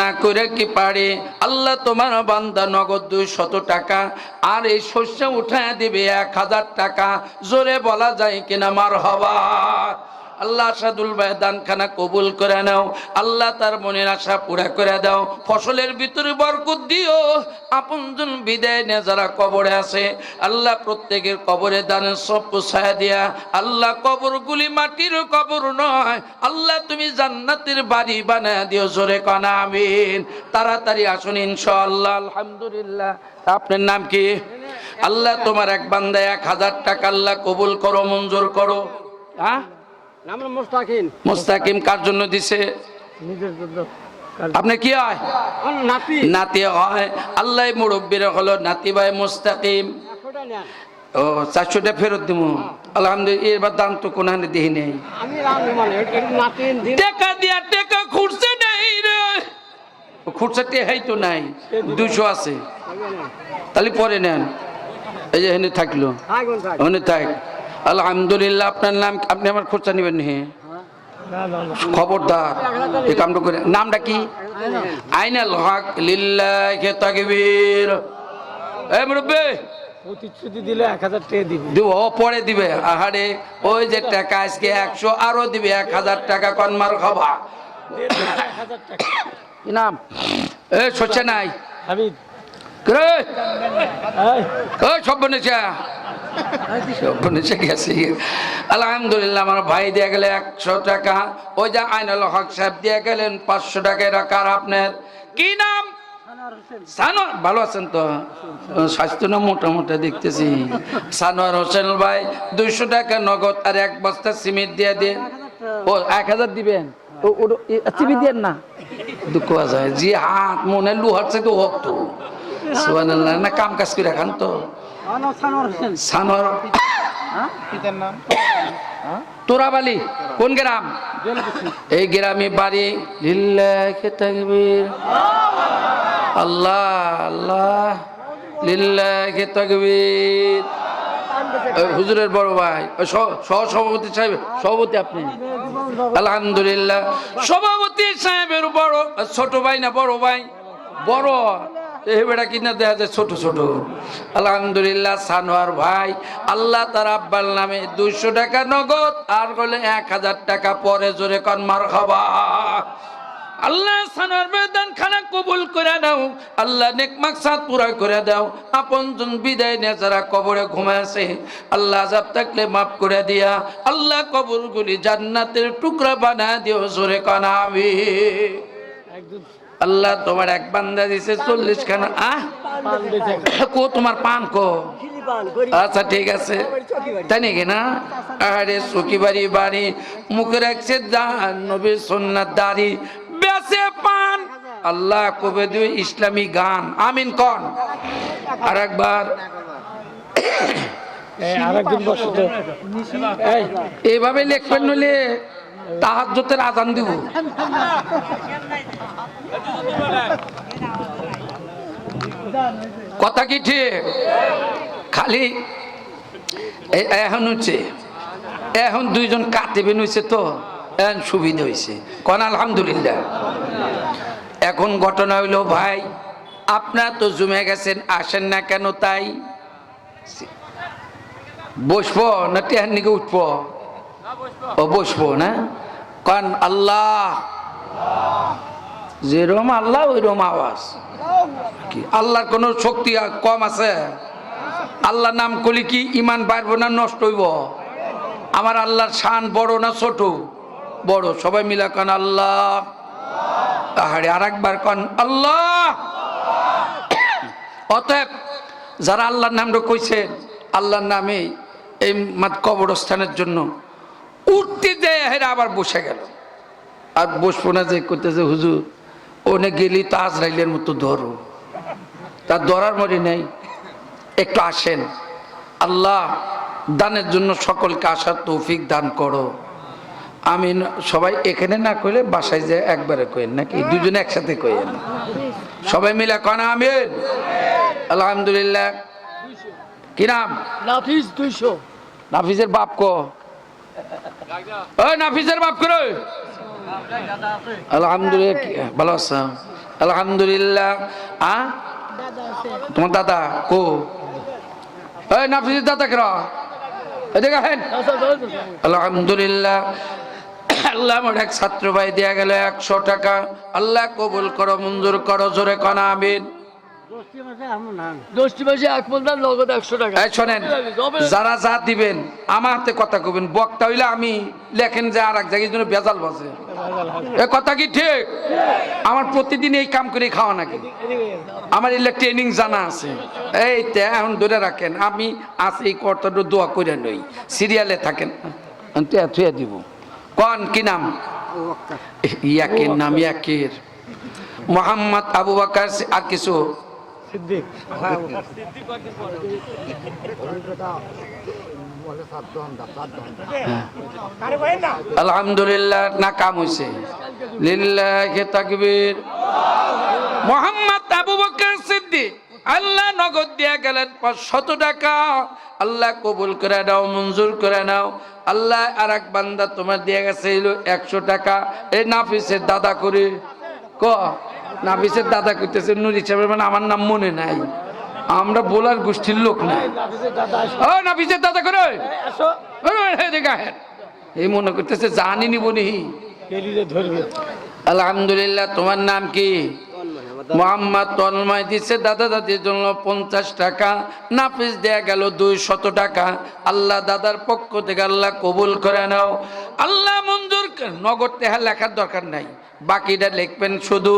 না করে কি পারে? আল্লাহ তোমার বান্দা নগদ দুই শত টাকা, আর এই শস্য উঠায় দিবে এক হাজার টাকা। জোরে বলা যায় কিনা মার হবা আল্লাহ আসাদুল ভাই দানখানা কবুল করে নাও, আল্লাহ তার মনের আশা পুরা করে দাও, ফসলের ভিতরে বরকত দিও। আপনজন বিদায় নিয়ে যারা কবরে আছে, আল্লাহ প্রত্যেকের কবরে দানের সব পোষায় দিয়া, আল্লাহ কবরগুলি মাটির কবর নয়, আল্লাহ তুমি জান্নাতের বাড়ি বানায় দিও জোরে কনা, আমিন। তাড়াতাড়ি আসুন ইনশাআল্লাহ, আলহামদুলিল্লাহ। আপনার নাম কি? আল্লাহ তোমার এক বান্দা এক হাজার টাকা আল্লাহ কবুল করো, মঞ্জুর করো। হ্যাঁ? মুস্তাকিম। কার জন্য দিছে? নিজের জন্য। কি হয়? নাতি। নাতি হয়। আল্লাহ মুরব্বীর হলো নাতি ভাই মুস্তাকিম। ও চারশোটা ফেরত দিব আলহামদুলিল্লাহ এবার দাম তো কোনখানে দিই নেই। মানে টাকা দিয়া টাকা খুঁড়ছে নাই রে। খুঁড়ছে টেহাই তো নাই। দুশো আছে। তাহলে পরে নেন। এই যে হেনে থাকল। ওখানে থাক। আলহামদুলিল্লাহ আপনার নাম আপনি আমার খরচা নেবেন হে। খবরদার এই কামটা করে। নামটা কি? আইনাল হক লিল্লাহি তাকবীর। এ মুরব্বি প্রতিশ্রুতি দিলে এক হাজার টাকা দিবি। দিব পরে দিবে। আহারে ওই যে টাকা আজকে একশো আরও দিবে এক হাজার টাকা কনমার খাবা। কি নাম? এ সচ্ছে নাই। সব বনেছে আলহামদুলিল্লাহ আমার ভাই দিয়ে গেলে একশো টাকা। ওই যে আইনাল হক সাহেব দিয়ে গেলেন পাঁচশো টাকা রাখার আপনার? কি নাম? সানোয়ার ভালো আছেন তো? স্বাস্থ্য না মোটা মোটা দেখতেছি। সানোয়ার হোসেন ভাই দুইশো টাকা নগদ আর এক বস্তা সিমেন্ট দিয়ে দেন। ও এক হাজার দিবেন? সিমেন্ট দেন না। দুঃখ আছে। যে হাত মনে লুহাচ্ছে তো হোক তো না কাম কাজ করে খান তো। সানোয়ার। তোরাবালি কোন গ্রাম? এই গ্রামে বাড়ি। লিল্লাহি তাকবীর। আল্লাহ আল্লাহ। লিল্লাহি তাকবীর। হুজুরের বড় ভাই সহ সভাপতি সাহেব সভাপতি আপনি। আলহামদুলিল্লাহ। সভাপতি সাহেবের বড় ছোট ভাই না বড় ভাই? বড়। এই বেটা কিনা দেখা যায়? ছোট ছোট। আলহামদুলিল্লাহ, সানোয়ার ভাই, আল্লাহ তার আব্বার নামে দুইশো টাকা নগদ, আর বলে এক হাজার টাকা পরে জোরে কনমার খাবা। আল্লাহ কবুল আল্লাহ নেক বিদায় আল্লাহ মাফ দিয়া, আল্লাহ জান্নাতের টুকরা বানায় দিও, জোরে কানাবি একজন আল্লাহ তোমার এক বান্দা দিছে চল্লিশ খানা আহ? কো তোমার পান কো? আচ্ছা ঠিক আছে। তাই নাকি না? আরে সুখী বাড়ি বাড়ি মুখে রাখছে দান নবী সন্ন্যার দাড়ি বেসে পান। আল্লাহ কবে দিবে ইসলামী গান আমিন কন। আর একবার এইভাবে লেখবেন নইলে তাহার জোতের আজান দিব। কথা কি ঠিক? খালি এখন হচ্ছে, এখন দুইজন কাটিবেন হয়েছে তো, এখন সুবিধা হয়েছে কন আলহামদুলিল্লাহ। এখন ঘটনা হইল, ভাই, আপনার তো জমে গেছেন, আসেন না কেন তাই? বসবো না টেহার নিকে উঠবো? ও বসবো না? কান আল্লাহ। যেরকম আল্লাহ, ওই রকম আওয়াজ। আল্লাহর কোনো শক্তি কম আছে? আল্লাহ নাম করলে কি ইমান পারব না নষ্ট হইব? আমার আল্লাহর শান বড় না ছোট? বড়, সবাই মিলা কন আল্লাহ। আহারে আর একবার কন আল্লাহ। অতএব, যারা আল্লাহর নামটা কইছে, আল্লাহর নামে এই মাত কবরস্থানের জন্য উঠতে দেয় হেরা আবার বসে গেল। আর বসবো না যে করতেছে হুজুর ওনে গেলি তো আজরাইলের মতো ধরো। তার ধরার মরি নেই। একটু আসেন। আল্লাহ দানের জন্য সকলকে আসার তৌফিক দান করো। আমি সবাই এখানে না কইলে বাসায় যে একবারে কইেন নাকি? দুজনে একসাথে কইেন। সবাই মিলে কন আমিন। আলহামদুলিল্লাহ। কি নাম? নাফিস দুইশো। নাফিসের বাপ কো? নাফিসের বাপ করে আলহামদুলিল্লাহ ভালো আছো? আলহামদুলিল্লাহ। আ? তোমার দাদা কো? এই নাফিসের দাদা কেরা এদিকে হেন আলহামদুলিল্লাহ। আল্লাহ আমার এক ছাত্র ভাই দেয়া গেল একশো টাকা। আল্লাহ কবুল করো মঞ্জুর করো জোরে কনা আমিন। যারা যা দিবেন আমার হাতে কথা কবেন বক্তা হইলে আমি লেখেন যে আর এক জায়গায় জন্য বেজাল বসে এ কথা কি ঠিক? আমার প্রতিদিন এই কাম করে খাওয়া নাকি? আমার এলে ট্রেনিং জানা আছে। এই তে এখন ধরে রাখেন আমি আজ এই কর্তাটা দোয়া করে নই। সিরিয়ালে থাকেন। থুয়ে দিব। কন কি নাম? ইয়াকের নাম ইয়াকের। মোহাম্মদ আবু বাকার আর কিছু? সিদ্দিক। আলহামদুলিল্লাহ না কাম হইছে। লিল্লাহি তাকবীর। মোহাম্মদ আবু বকর সিদ্দিক, আল্লাহ নগদ দিয়া গেলেন পাঁচশত টাকা। আল্লাহ কবুল করে নাও, মঞ্জুর করে নাও। আল্লাহ আর এক বান্দা তোমার দিয়ে গেছে হইল একশো টাকা। এই নাফিসের দাদা করে। ক? নাফিসের দাদা করতেছে নুরি সাহেবের মানে আমার নাম মনে নাই। আমরা বোলার গোষ্ঠীর লোক নাই ও নাফিসের দাদা করে এই মনে করতেছে জানি নিব নি। আলহামদুলিল্লাহ তোমার নাম কি? মোহাম্মদ তন্ময় দিচ্ছে দাদা দাদির জন্য পঞ্চাশ টাকা। নাফিস দেয়া গেল দুই শত টাকা। আল্লাহ দাদার পক্ষ থেকে আল্লাহ কবুল করে নাও। আল্লাহ মঞ্জুর নগদ তেহা লেখার দরকার নাই। বাকিটা লিখবেন শুধু,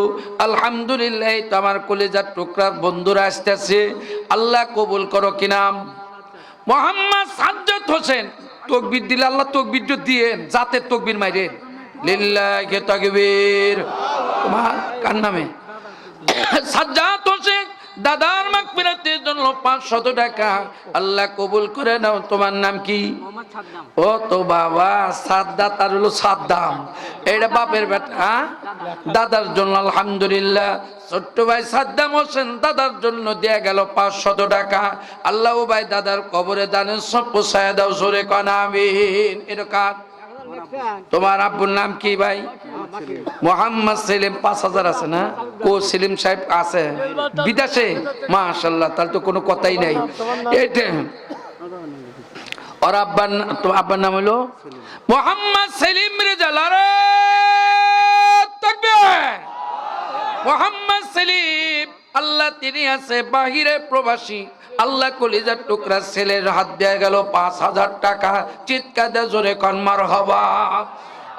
আলহামদুলিল্লাহ, তো আমার কলেজার টুকরার বন্ধুরা আসতেছে। আল্লাহ কবুল করো কি নাম? মোহাম্মদ সাজ্জাদ হোসেন, তকবির দিলে আল্লাহ তকবির দিয়েন, জাতের তকবির মাইরেন। লিল্লাহি তাকবীর। তোমার কার নামে? সাজ্জাদ দাদার মাগফিরাতের জন্য পাঁচশত টাকা। আল্লাহ কবুল করে নাও তোমার নাম কি? ও তো বাবা সাদ্দাত আর হলো সাদ্দাম। এটা বাপের বেটা? দাদার জন্য আলহামদুলিল্লাহ। ছোট্ট ভাই সাদ্দাম হোসেন দাদার জন্য দেয়া গেল পাঁচশত টাকা। আল্লাহ ভাই দাদার কবরে দানের সব পোষায় দাও সরে কনাবিন এটা কার? তোমার আব্বুর নাম কি ভাই? মোহাম্মদ সেলিম পাঁচ হাজার আছে না? কো সেলিম সাহেব আছে। বিদেশে? মাশাল্লাহ তাহলে তো কোনো কথাই নাই। এটা ওর আব্বার তোমার আব্বার নাম হলো মোহাম্মদ সেলিম রেজাল আরে তাকবীর। মোহাম্মদ সেলিম আল্লাহ তিনি আছে বাহিরে প্রবাসী। আল্লাহ কলিজার টুকরা ছেলের হাত দেয়া গেল পাঁচ হাজার টাকা। চিৎকার দিয়ে জোরে কনমার হবা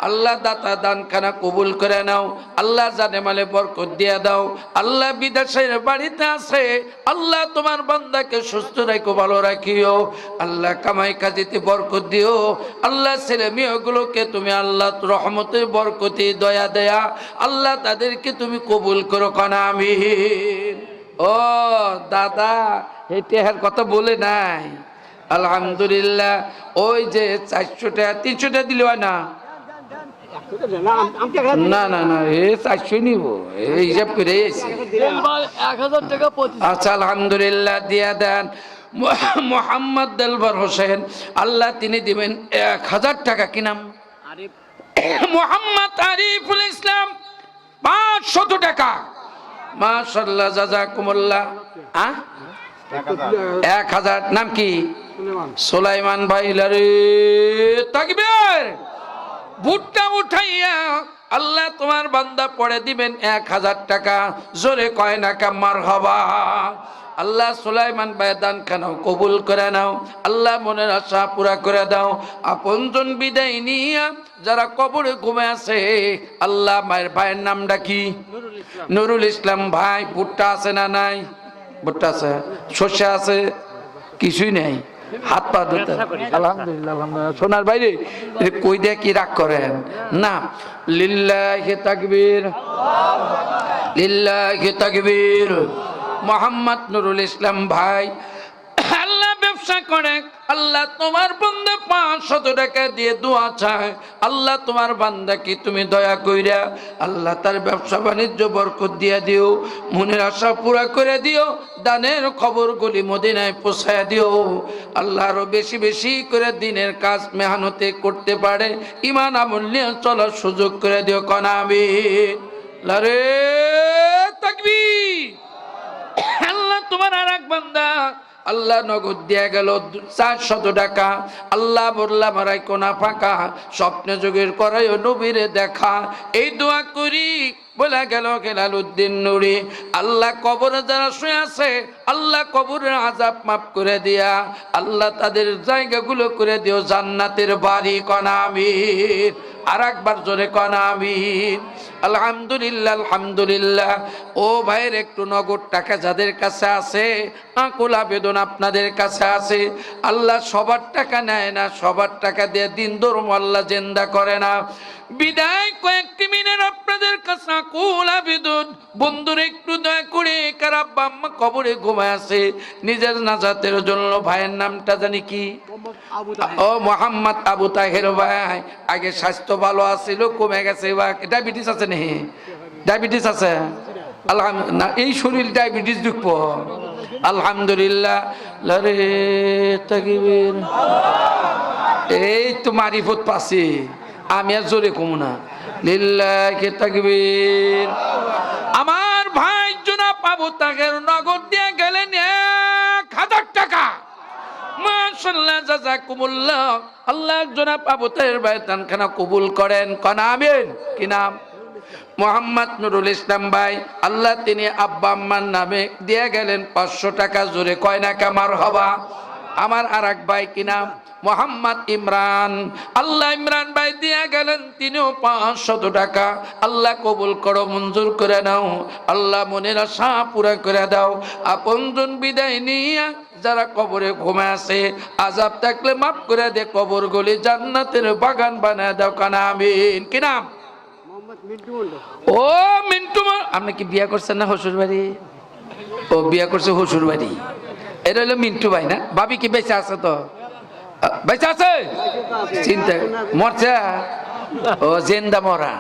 আল্লাহ দাতা দানখানা কবুল করে নাও, আল্লাহ জানে মালে বরকত দিয়া দাও, আল্লাহ বিদেশের বাড়িতে আছে, আল্লাহ তোমার বান্দাকে সুস্থ রাখো, ভালো রাখিও, আল্লাহ কামাই কাজিতে বরকত দিও, আল্লাহ ছেলে মেয়েগুলোকে তুমি আল্লাহ রহমতের বরকতি দয়া দেয়া, আল্লাহ তাদেরকে তুমি কবুল করো, কানা আমি ও দাদা এই টেহার কথা বলে নাই। আলহামদুলিল্লাহ, ওই যে চারশো টাকা, তিনশো টাকা দিলে হয় না? না না না এ চারশো নিব। এই হিসাব করে এসে। এবার এক হাজার টাকা পঁচিশ। আচ্ছা আলহামদুলিল্লাহ দিয়া দেন। মোহাম্মদ দেলবর হোসেন আল্লাহ তিনি দিবেন এক হাজার টাকা কি নাম? মোহাম্মদ আরিফুল ইসলাম পাঁচশত টাকা। মাশাল্লাহ জাজাকুমুল্লাহ আহ এক হাজার নাম কি? সোলাইমান ভাই লারে তাকবীর। ভুট্টা উঠাইয়া আল্লাহ তোমার বান্দা পড়ে দিবেন এক হাজার টাকা। জোরে কয় না কাম্মার হবা আল্লাহ সুলাইমান ভাই দান খানাও কবুল করে নাও। আল্লাহ মনের আশা পুরা করে দাও। আপনজন বিদায় নিয়া যারা কবরে ঘুমে আছে আল্লাহ মায়ের ভাইয়ের নামটা কি? নুরুল ইসলাম। ভাই ভুট্টা আছে না নাই? ভুট্টা আছে। শস্য আছে? কিছুই নেই। হাত পা ধুতে আলহামদুলিল্লাহ আলহামদুলিল্লাহ। সোনার বাইরে কই দিয়ে কি রাগ করেন? না লিল্লাহি তাকবীর। লিল্লাহি তাকবীর। মোহাম্মদ নুরুল ইসলাম ভাই আল্লাহ ব্যবসা করে। আল্লাহ তোমার বান্দা পাঁচশত টাকা দিয়ে দোয়া চায়। আল্লাহ তোমার বান্দা কি তুমি দয়া কইরা আল্লাহ তার ব্যবসা বাণিজ্য বরকত দিয়া দিও, মনের আশা পুরা করে দিও, দানের খবরগুলি মদিনায় পোষায় দিও। আল্লাহ আরও বেশি বেশি করে দিনের কাজ মেহানতে করতে পারে, ইমান আমূল্য চলার সুযোগ করে দিও কনাবি লারে তাকবি আল্লাহ তোমার আর এক বান্দা আল্লাহ নগদ দিয়া গেল চারশত টাকা। আল্লাহ বললাম মারাই কোনা ফাঁকা? স্বপ্নে যুগের করাই নবীরে দেখা। এই দোয়া করি। বলে গেল গেলাল উদ্দিন নুরি, আল্লাহ কবরে যারা শুয়ে আছে, আল্লাহ কবরের আজাব মাফ করে দিয়া, আল্লাহ তাদের জায়গাগুলো করে দিও জান্নাতের বাড়ি, কনা আমির আর একবার জোরে কনা আমির আলহামদুলিল্লাহ আলহামদুলিল্লাহ। ও ভাইয়ের একটু নগদ টাকা যাদের কাছে আছে, আকুল আবেদন আপনাদের কাছে আছে, আল্লাহ সবার টাকা নেয় না, সবার টাকা দিয়ে দিন ধর্ম আল্লাহ জেন্দা করে না। বিদায় কয়েকটি বন্ধুর একটু দয়া করে, কারা বাম্মা কবরে ঘুমায় আছে, নিজের নাজাতের জন্য ভাইয়ের নামটা জানি কি? ও মোহাম্মদ আবু তাহের ভাই, আগে স্বাস্থ্য ভালো আছিল, কমে গেছে বা ডায়াবেটিস আছে নি? ডায়াবেটিস আছে? আলহাম এই শরীর ডায়াবেটিস ঢুকব। আলহামদুলিল্লাহ এই তো মারিফত পাছি আমি আর জোরে কমু না। লিল্লাহি তাকবীর। আমার ভাই জোনা পাবো তাকের নগদ দিয়ে গেলেন এক হাজার টাকা। আল্লাহ বায়তানখানা কবুল করেন। কি নাম? নুরুল ইসলাম ভাই। আল্লাহ তিনি নামে দিয়ে গেলেন পাঁচশো টাকা জোরে। কয় না কামার হবা আমার আর এক ভাই, কি নাম? মোহাম্মদ ইমরান। আল্লাহ ইমরান ভাই দিয়া গেলেন তিনিও পাঁচশত টাকা। আল্লাহ কবুল করো মঞ্জুর করে নাও। আল্লাহ মনের আশা পুরা করে দাও। আপন আপনজন বিদায় নিয়ে যারা কবরে ঘুমে আছে আজাব থাকলে মাফ করে দে কবর গলি জান্নাতের বাগান বানায় দাও কানা আমিন। কি নাম? ও মিন্টু আপনি কি বিয়া করছেন না হসুর বাড়ি ও বিয়া করছে হসুর বাড়ি এটা হলো মিন্টু ভাই না? ভাবি কি বেঁচে আছে তো? বেঁচে আছে? চিন্তা মরছে ও জেন্দা মরা।